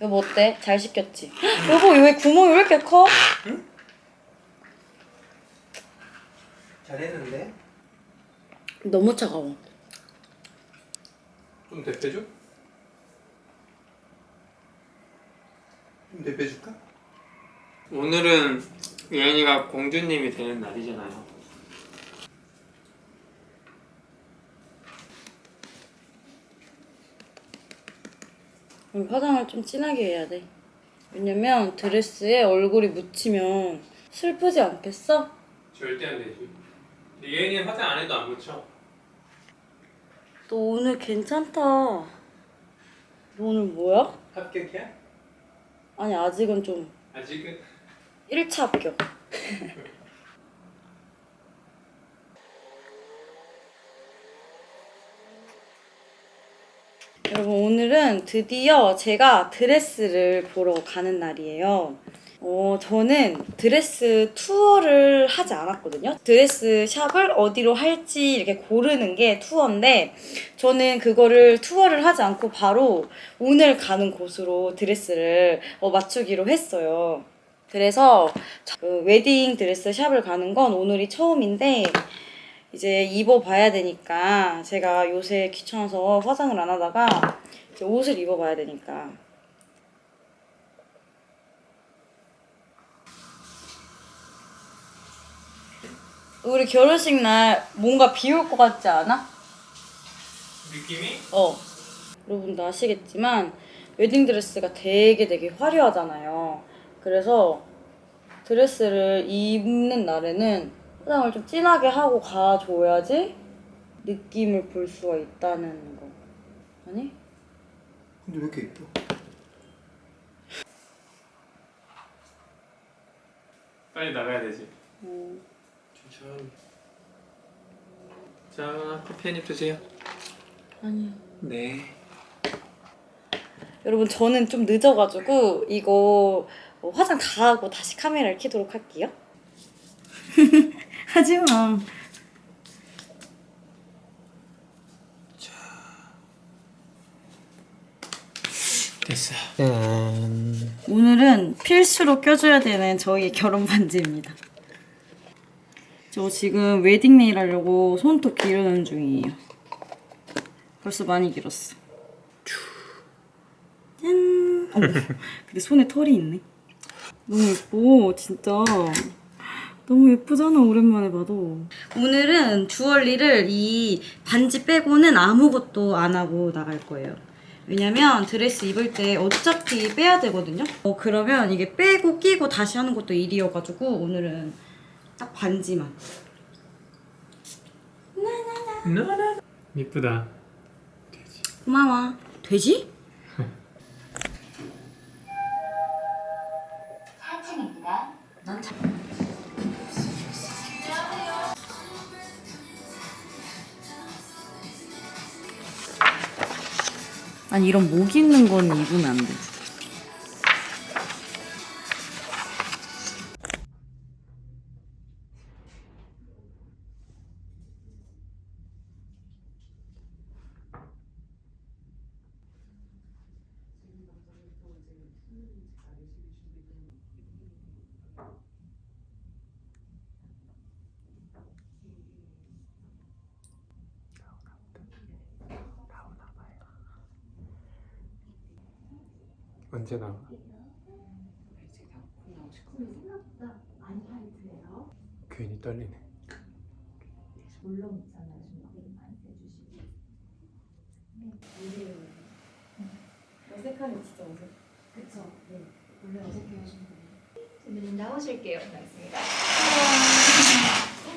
여보 어때? 잘 시켰지? 여보 왜 구멍이 왜 이렇게 커? 잘했는데? 너무 차가워. 좀 대패줘? 좀 대패줄까? 오늘은 예은이가 공주님이 되는 날이잖아요. 우리 화장을 좀 진하게 해야 돼. 왜냐면 드레스에 얼굴이 묻히면 슬프지 않겠어? 절대 안 되지. 예은이 화장 안 해도 안 묻혀. 너 오늘 괜찮다. 너 오늘 뭐야? 합격이야? 아니 아직은 좀 아직은 1차 합격. 여러분 오늘은 드디어 제가 드레스를 보러 가는 날이에요. 어, 저는 드레스 투어를 하지 않았거든요. 드레스 샵을 어디로 할지 이렇게 고르는 게 투어인데 저는 그거를 투어를 하지 않고 바로 오늘 가는 곳으로 드레스를 어, 맞추기로 했어요. 그래서 그 웨딩 드레스 샵을 가는 건 오늘이 처음인데 이제 입어봐야 되니까 제가 요새 귀찮아서 화장을 안 하다가 옷을 입어봐야 되니까 우리 결혼식 날 뭔가 비올 것 같지 않아? 느낌이 어. 여러분도 아시겠지만 웨딩드레스가 되게 되게 화려하잖아요. 그래서 드레스를 입는 날에는 화장을 좀 진하게 하고 가줘야지 느낌을 볼 수가 있다는 거. 아니? 근데 왜 이렇게 예뻐? 빨리 나가야 되지. 어. 천천히. 자 커피 한 입 드세요. 아니요. 네. 여러분 저는 좀 늦어가지고 이거 어, 화장 다 하고 다시 카메라를 켜도록 할게요. 하지 마. 됐어. 짠. 오늘은 필수로 껴줘야 되는 저희의 결혼 반지입니다. 저 지금 웨딩 네일 하려고 손톱 기르는 중이에요. 벌써 많이 길었어. 짠. 어머, 근데 손에 털이 있네. 너무 예뻐, 진짜. 너무 예쁘잖아, 오랜만에 봐도. 오늘은 주얼리를 이 반지 빼고는 아무것도 안 하고 나갈 거예요. 왜냐면 드레스 입을 때 어차피 빼야 되거든요. 어, 그러면 이게 빼고 끼고 다시 하는 것도 일이어가지고 오늘은 딱 반지만. 나나. 이쁘다. 고마워. 돼지? 난 참. 아니 이런 목 있는 건 입으면 안 돼. 언제 나와? 괜히 떨리네. 물론 있잖아요. 좀 많이 해주시고. 어색하면 진짜 어색. 그쵸. 네. 원래 어색해 하시는 거예요. 선배님 나오실게요. 고맙습니다.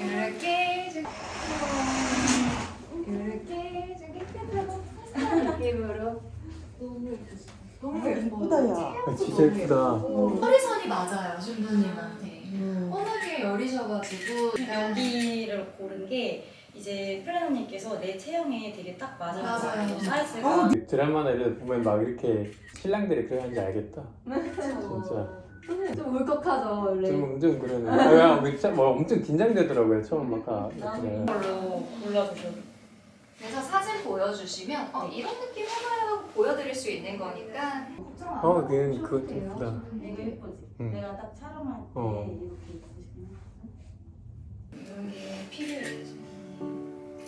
이렇게 좀 이렇게 좀 깨끗하고 푸근한 느낌으로 너무 예쁘시죠? 너무 예쁘다 야. 아, 진짜 예쁘다. 허리선이 맞아요 신부님한테. 허물 위에 열이셔가지고 여기를 고른 게 이제 플래너님께서 내 체형에 되게 딱 맞아요. 같아요. 사이즈가. 드라마나 이런 데 보면 막 이렇게 신랑들이 그래 하는지 알겠다. 진짜. 좀 울컥하죠 원래. 좀, 좀 그러네. 아, 야, 우리 진짜 뭐 엄청 긴장되더라고요. 처음 막 아, 이렇게. 걸로 골라주셔도. 그래서 사진 보여주시면 어 이런 느낌 해봐요 하고 보여드릴 수 있는 거니까. 어, 그건 그거 좀 예쁘다. 이거 예쁘지? 응. 내가 딱 촬영할 때 어. 이렇게? 이런 게 필요해요.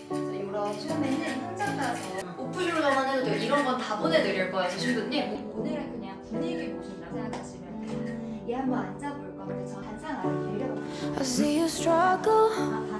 그래서 이런 처음에는 현장 가서 오프쇼로만 해도 돼요. 이런 건 다 보내드릴 거예요, 신부님. 오늘은 그냥 분위기 보신다고 생각하시면 돼요. 얘 한번 앉아볼 건데 저 반상 아래 내려가. I see you struggle 아,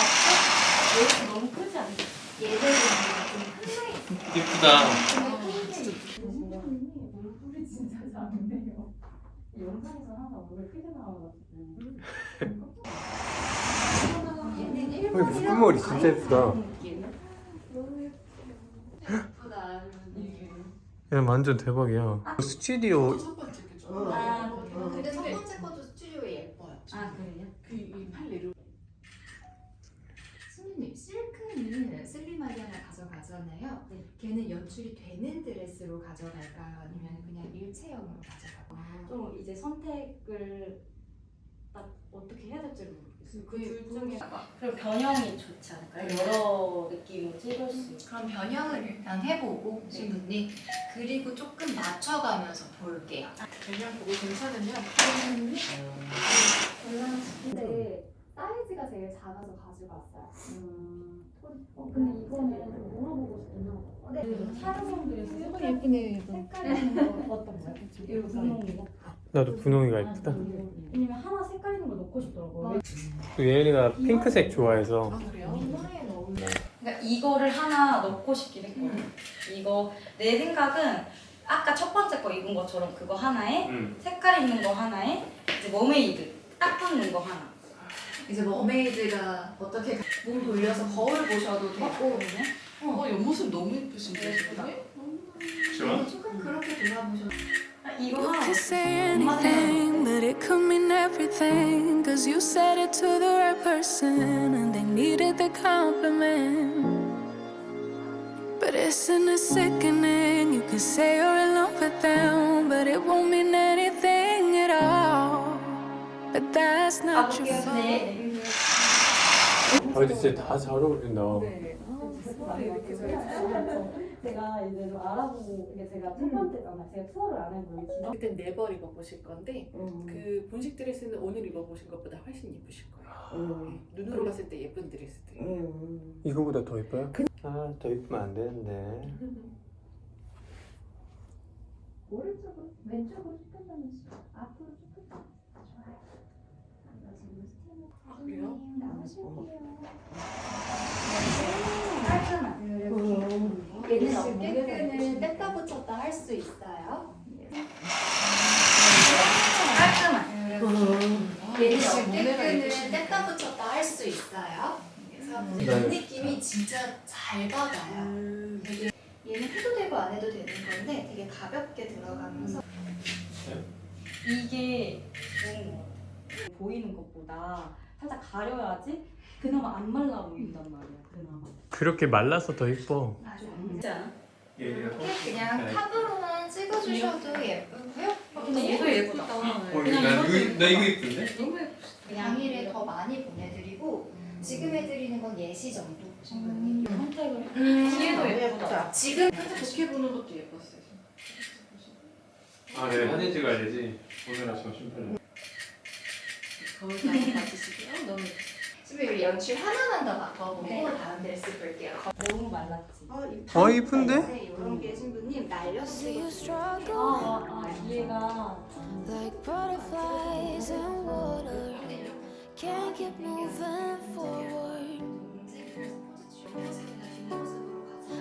예쁘다. 어, 묶음머리 진짜 예쁘다. 예쁘다. 야, 완전 대박이야. 스튜디오 아, 근데 첫 번째 것도 스튜디오에 예뻐요. 아 그래요? 그이팔 내려 신부님 실크는 슬리마리아나 가져가잖아요. 네. 걔는 연출이 되는 가져갈까요? 아니면 그냥 일체형으로 가져갈까요? 좀 이제 선택을 딱 어떻게 해야 될지를 모르겠어요. 그둘 중에 그리고 변형이 좋지 않을까요? 여러 느낌으로 찍을 수 있고. 그럼 변형을 일단 해보고 신부님 그리고 조금 맞춰가면서 볼게요. 그냥 보고 괜찮으면 근데 사이즈가 제일 작아서 가지고 왔어요. 어, 근데 이거는 좀 물어보고 싶긴 하고. 네. 촬영용들이 쓰고 예쁘네 얘도 색깔 있는 거 어떤 거요? 이거 분홍 거. 나도 분홍이가 예쁘다. 왜냐면 하나 색깔 있는 거 넣고 싶더라고요. 또 예은이가 핑크색 좋아해서 아 그래요? 이번에 너무 그러니까 이거를 하나 넣고 싶긴 했거든요. 이거 내 생각은 아까 첫 번째 거 입은 것처럼 그거 하나에 응. 색깔 있는 거 하나에 이제 머메이드 딱 붙는 거 하나. 이제 머메이드가 어떻게 몸 돌려서 거울 보셔도 되고 어 옆모습 너무 예쁘신데 예쁘다. 지금? 조금 그렇게 돌아보셔도 아, 이거 could say anything, but it could mean everything. Cause you said it to the right person, and they needed the compliment. But isn't it sickening? You can say you're in love with them, but it won't mean anything. But that's not your 가볼게요. fault. 네. 아, 근데 진짜 다 잘 어울린다. 네서 제가 이제 좀 알아보고 이게 제가 첫 번째잖아. 제가 투어를 안 해보고 지금 그때 네벌 입어보실 건데 그 본식 드레스는 오늘 입어보신 것보다 훨씬 예쁘실 거예요 네, 눈으로 봤을 때 예쁜 드레스들 이거보다 더 예뻐요? 아, 더 예쁘면 안 되는데. 오른쪽으로 왼쪽으로 쭉 앞으로 쭉 좋아요. 아, 그래요? 나오실게요. 얘는 어깨끈을 뗐다 붙였다 할 수 있어요. 깔끔한. 얘는 어깨끈을 뗐다 붙였다 할 수 있어요. 그래서 네. 이 느낌이 진짜 잘 받아요. 되게 얘는 해도 되고 안 해도 되는 건데 되게 가볍게 들어가면서 이게 같아. 보이는 것보다 살짝 가려야지 그나마 안 말라 보인단 말이야. 그나마. 그렇게 말라서 더 예뻐. 그렇지 않아? 이렇게 그냥 탑으로만 찍어주셔도 예쁘고요. 근데 얘도 예쁘다. 그냥 나 이것도 이거, 나 이거 예쁜데? 너무 예쁘. 그냥 당일에 더 많이 보내드리고 지금 해드리는 건 예시 정도 신부님. 선택을. 뒤에도 예쁘다. 지금 좋게 보는 것도 예뻤어요 아, 네, 사진 찍어야 되지. 오늘 아침 심플 겨울 많이 맞으시고요. 너무 선배님 우리 연출 하나만 더 바꿔보고 네. 다음 레슨 볼게요. 너무 말랐지. 어, 이 어, 이쁜데? 네, 이런 게 신부님 날렸어요. 어, 어, 어, 얘가 Like butterflies in water, can't keep moving forward.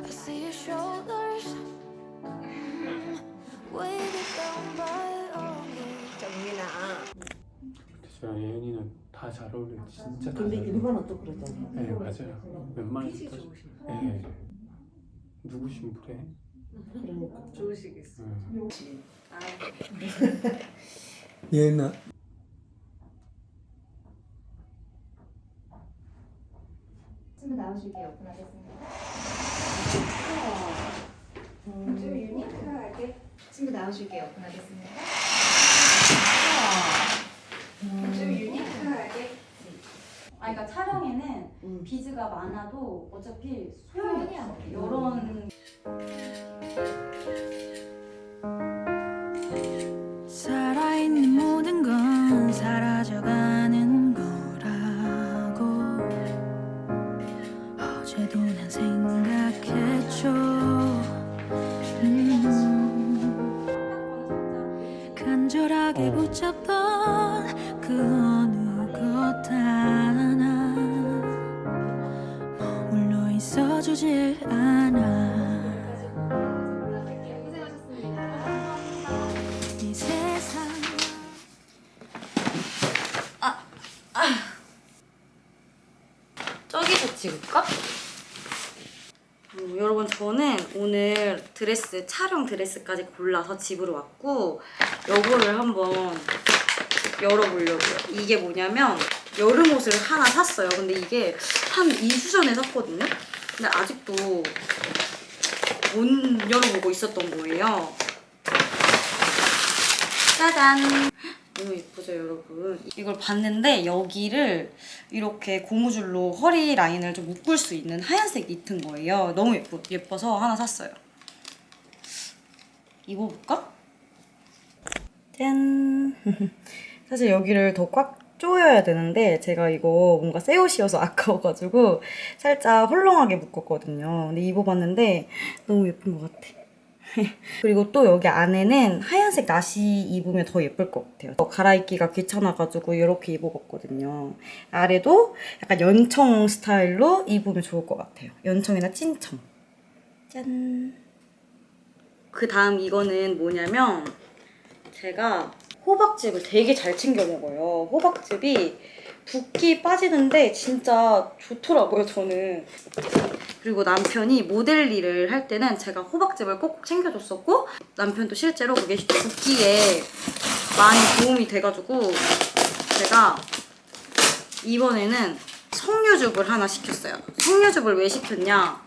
I see your shoulders, weighted down by. 하면서 그냥 뒷모습 다잘 어울려요. 진짜 다 근데 잘 어울려요. 일반 옷도 그러잖아요. 네 맞아요. 핏이 다- 좋으신 네. 누구 신부래? 그러니까. 좋으시겠어요. 음. 얘나 친구 나오실게요. 오픈하겠습니다. 좀 유니크하게 친구 나오실게요. 오픈하겠습니다. 좀 유니크하게 아 그러니까 촬영에는 음. 비즈가 많아도 어차피 소용이 없어. 이런 있어주질 않아 이 세상 저기서 찍을까? 음, 여러분 저는 오늘 드레스 촬영 드레스까지 골라서 집으로 왔고 요거를 한번 열어보려고요. 이게 뭐냐면 여름 옷을 하나 샀어요. 근데 이게 한 2주 전에 샀거든요. 근데 아직도 못 열어보고 있었던 거예요. 짜잔! 너무 예쁘죠, 여러분? 이걸 봤는데 여기를 이렇게 고무줄로 허리 라인을 좀 묶을 수 있는 하얀색 니트인 거예요. 너무 예뻐, 예뻐서 하나 샀어요. 입어볼까? 짠! 사실 여기를 더 꽉 조여야 되는데 제가 이거 뭔가 새 옷이어서 아까워가지고 살짝 헐렁하게 묶었거든요. 근데 입어봤는데 너무 예쁜 것 같아. 그리고 또 여기 안에는 하얀색 나시 입으면 더 예쁠 것 같아요. 어, 갈아입기가 귀찮아가지고 이렇게 입어봤거든요. 아래도 약간 연청 스타일로 입으면 좋을 것 같아요. 연청이나 찐청. 짠. 그 다음 이거는 뭐냐면 제가 호박즙을 되게 잘 챙겨 먹어요. 호박즙이 붓기 빠지는데 진짜 좋더라고요, 저는. 그리고 남편이 모델 일을 할 때는 제가 호박즙을 꼭 챙겨줬었고 남편도 실제로 그게 붓기에 많이 도움이 돼가지고 제가 이번에는 석류즙을 하나 시켰어요. 석류즙을 왜 시켰냐?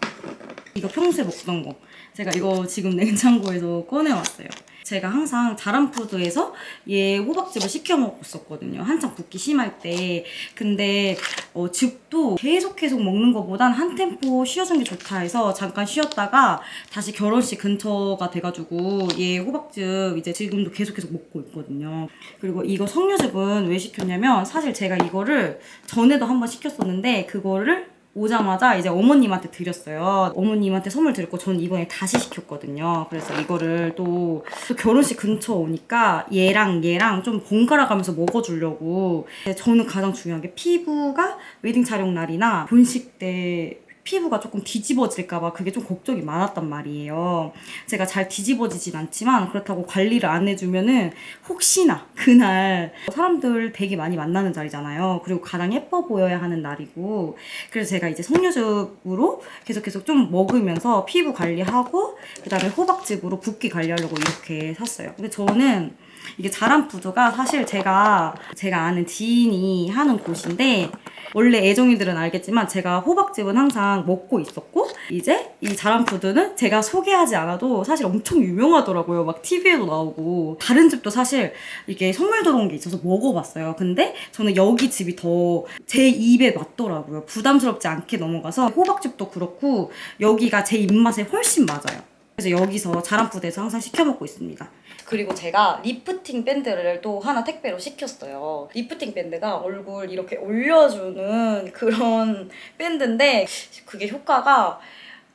이거 평소에 먹던 거. 제가 이거 지금 냉장고에서 꺼내왔어요. 제가 항상 자람푸드에서 얘 호박즙을 시켜 먹었었거든요. 한창 붓기 심할 때. 근데 어, 즙도 계속 계속 먹는 것보단 한 템포 쉬어준 게 좋다 해서 잠깐 쉬었다가 다시 결혼식 근처가 돼가지고 얘 호박즙 이제 지금도 계속 계속 먹고 있거든요. 그리고 이거 석류즙은 왜 시켰냐면 사실 제가 이거를 전에도 한번 시켰었는데 그거를 오자마자 이제 어머님한테 드렸어요. 어머님한테 선물 드렸고 저는 이번에 다시 시켰거든요. 그래서 이거를 또, 또 결혼식 근처 오니까 얘랑 얘랑 좀 번갈아 가면서 먹어주려고. 저는 가장 중요한 게 피부가 웨딩 촬영 날이나 본식 때 피부가 조금 뒤집어질까봐 그게 좀 걱정이 많았단 말이에요. 제가 잘 뒤집어지진 않지만 그렇다고 관리를 안 해주면은 혹시나 그날 사람들 되게 많이 만나는 자리잖아요. 그리고 가장 예뻐 보여야 하는 날이고 그래서 제가 이제 석류즙으로 계속 계속 좀 먹으면서 피부 관리하고 그다음에 호박즙으로 붓기 관리하려고 이렇게 샀어요. 근데 저는 이게 자람푸드가 사실 제가 제가 아는 지인이 하는 곳인데 원래 애정이들은 알겠지만 제가 호박즙은 항상 먹고 있었고 이제 이 자람푸드는 제가 소개하지 않아도 사실 엄청 유명하더라고요. 막 TV에도 나오고 다른 집도 사실 이게 선물 들어온 게 있어서 먹어봤어요. 근데 저는 여기 집이 더 제 입에 맞더라고요. 부담스럽지 않게 넘어가서 호박즙도 그렇고 여기가 제 입맛에 훨씬 맞아요. 그래서 여기서 자람푸드에서 항상 시켜 먹고 있습니다. 그리고 제가 리프팅 밴드를 또 하나 택배로 시켰어요. 리프팅 밴드가 얼굴 이렇게 올려주는 그런 밴드인데 그게 효과가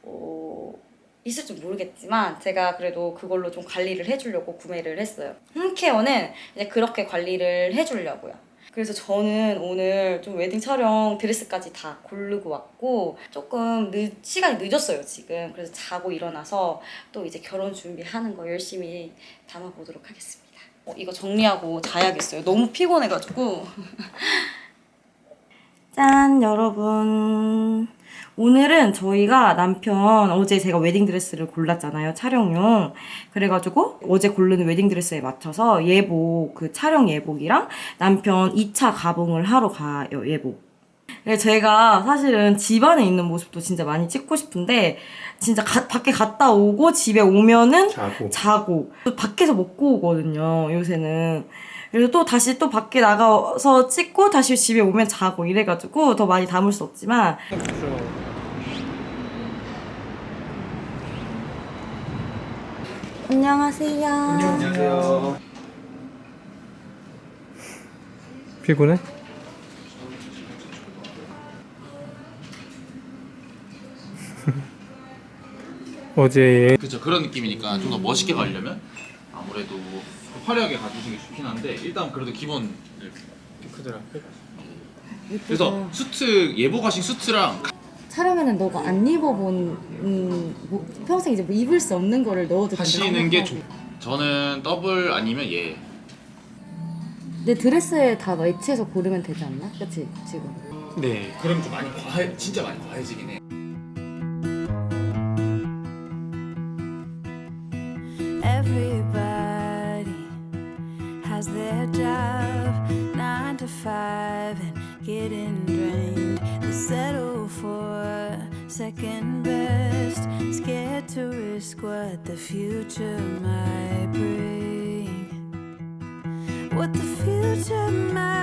어, 있을지 모르겠지만 제가 그래도 그걸로 좀 관리를 해주려고 구매를 했어요. 홈케어는 이제 그렇게 관리를 해주려고요. 그래서 저는 오늘 좀 웨딩 촬영 드레스까지 다 고르고 왔고 조금 늦, 시간이 늦었어요 지금. 그래서 자고 일어나서 또 이제 결혼 준비하는 거 열심히 담아보도록 하겠습니다. 어, 이거 정리하고 자야겠어요. 너무 피곤해가지고. 짠 여러분 오늘은 저희가 남편 어제 제가 웨딩드레스를 골랐잖아요 촬영용. 그래가지고 어제 고르는 웨딩드레스에 맞춰서 예복 그 촬영 예복이랑 남편 2차 가봉을 하러 가요 예복. 그래서 제가 사실은 집 안에 있는 모습도 진짜 많이 찍고 싶은데 진짜 가- 밖에 갔다 오고 집에 오면은 자고. 자고. 또 밖에서 먹고 오거든요 요새는. 그래서 또 다시 또 밖에 나가서 찍고 다시 집에 오면 자고 이래가지고 더 많이 담을 수 없지만 안녕하세요 안녕하세요. 피곤해? 어제 그렇죠 그런 느낌이니까 좀 더 멋있게 가려면 아무래도 화려하게 가주시는 게 좋긴 한데 일단 그래도 기본 피크더라. 그래서 수트 예복하신 수트랑 촬영에는 너가 안 입어본 음, 뭐, 평생 이제 뭐 입을 수 없는 거를 넣어도 하시는 게 좋. 저는 더블 아니면 예. 내 드레스에 다 매치해서 고르면 되지 않나? 그치 지금 네. 그럼 좀 많이 과해 진짜 많이 과해지긴 해. Risk what the future might bring. What the future might